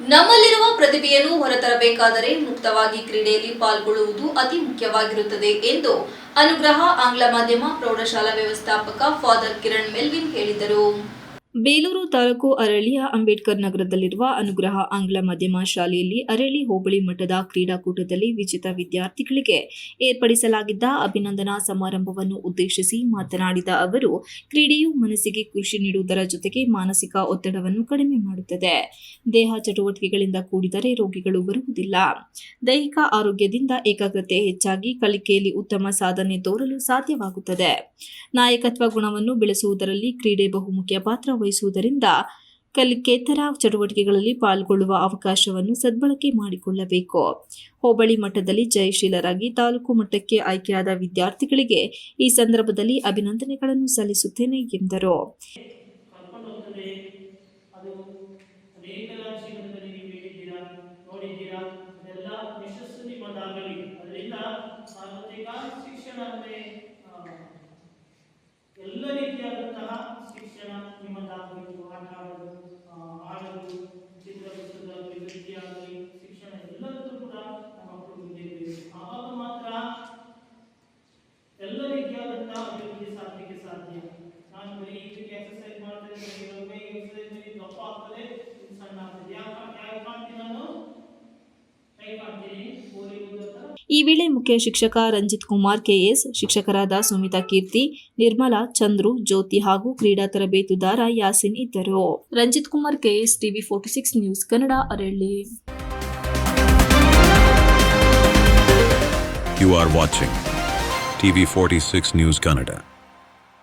ನಮ್ಮಲ್ಲಿರುವ ಪ್ರತಿಭೆಯನ್ನು ಹೊರತರಬೇಕಾದರೆ ಮುಕ್ತವಾಗಿ ಕ್ರೀಡೆಯಲ್ಲಿ ಪಾಲ್ಗೊಳ್ಳುವುದು ಅತಿ ಮುಖ್ಯವಾಗಿರುತ್ತದೆ ಎಂದು ಅನುಗ್ರಹ ಆಂಗ್ಲ ಮಾಧ್ಯಮ ಪ್ರೌಢಶಾಲಾ ವ್ಯವಸ್ಥಾಪಕ ಫಾದರ್ ಕಿರಣ್ ಮೆಲ್ವಿನ್ ಹೇಳಿದರು. ಬೇಲೂರು ತಾಲೂಕು ಅರಳಿಯ ಅಂಬೇಡ್ಕರ್ ನಗರದಲ್ಲಿರುವ ಅನುಗ್ರಹ ಆಂಗ್ಲ ಮಾಧ್ಯಮ ಶಾಲೆಯಲ್ಲಿ ಅರಳಿ ಹೋಬಳಿ ಮಠದ ಕ್ರೀಡಾಕೂಟದಲ್ಲಿ ವಿಜೇತ ವಿದ್ಯಾರ್ಥಿಗಳಿಗೆ ಏರ್ಪಡಿಸಲಾಗಿದ್ದ ಅಭಿನಂದನಾ ಸಮಾರಂಭವನ್ನು ಉದ್ದೇಶಿಸಿ ಮಾತನಾಡಿದ ಅವರು, ಕ್ರೀಡೆಯು ಮನಸ್ಸಿಗೆ ಖುಷಿ ನೀಡುವುದರ ಜೊತೆಗೆ ಮಾನಸಿಕ ಒತ್ತಡವನ್ನು ಕಡಿಮೆ ಮಾಡುತ್ತದೆ. ದೇಹ ಚಟುವಟಿಕೆಗಳಿಂದ ಕೂಡಿದರೆ ರೋಗಿಗಳು ಬರುವುದಿಲ್ಲ. ದೈಹಿಕ ಆರೋಗ್ಯದಿಂದ ಏಕಾಗ್ರತೆ ಹೆಚ್ಚಾಗಿ ಕಲಿಕೆಯಲ್ಲಿ ಉತ್ತಮ ಸಾಧನೆ ತೋರಲು ಸಾಧ್ಯವಾಗುತ್ತದೆ. ನಾಯಕತ್ವ ಗುಣವನ್ನು ಬೆಳೆಸುವುದರಲ್ಲಿ ಕ್ರೀಡೆ ಬಹುಮುಖ್ಯ ಪಾತ್ರ ವಹಿಸುವುದರಿಂದ ಕಲಿಕೇತರ ಚಟುವಟಿಕೆಗಳಲ್ಲಿ ಪಾಲ್ಗೊಳ್ಳುವ ಅವಕಾಶವನ್ನು ಸದ್ಬಳಕೆ ಮಾಡಿಕೊಳ್ಳಬೇಕು. ಹೋಬಳಿ ಮಟ್ಟದಲ್ಲಿ ಜಯಶೀಲರಾಗಿ ತಾಲೂಕು ಮಟ್ಟಕ್ಕೆ ಆಯ್ಕೆಯಾದ ವಿದ್ಯಾರ್ಥಿಗಳಿಗೆ ಈ ಸಂದರ್ಭದಲ್ಲಿ ಅಭಿನಂದನೆಗಳನ್ನು ಸಲ್ಲಿಸುತ್ತೇನೆ ಎಂದರು. ಎಲ್ಲ ಹೋಗ್ತದೆ ರೀತಿಯಾದಂತಹ ಅಭಿವೃದ್ಧಿ ಸಾಧನೆಗೆ ಸಾಧ್ಯ ನಾನು ಬರೀ ಇದಕ್ಕೆ ಎಕ್ಸರ್ಸೈಸ್ ಮಾಡ್ತಾ ಇದ್ದೀನಿ ಮೈ ಎಕ್ಸರ್ಸೈಸ್ ಮಾಡಿ ದಪ್ಪ ಆಗ್ತದೆ ಇದು ಸಣ್ಣ ಆಗ್ತದೆ ಯಾಕೆ ಯಾಕೆ ಕಾಣ್ತೀನಿ ನಾನು ಕೈ ಕಾಣ್ತೀನಿ ಬಾಲಿವುಡ್ ಅಂತ ಈ ವೇಳೆ ಮುಖ್ಯ ಶಿಕ್ಷಕ ರಂಜಿತ್ ಕುಮಾರ್ ಕೆಎಸ್ ಶಿಕ್ಷಕರಾದ ಸುಮಿತಾ ಕೀರ್ತಿ ನಿರ್ಮಲಾ ಚಂದ್ರು ಜ್ಯೋತಿ ಹಾಗೂ ಕ್ರೀಡಾ ತರಬೇತುದಾರ ಯಾಸಿನ್ ಇದ್ದರು. Ranjith Kumar KS TV forty six news Kannada Aralli. R are TV46 News Canada.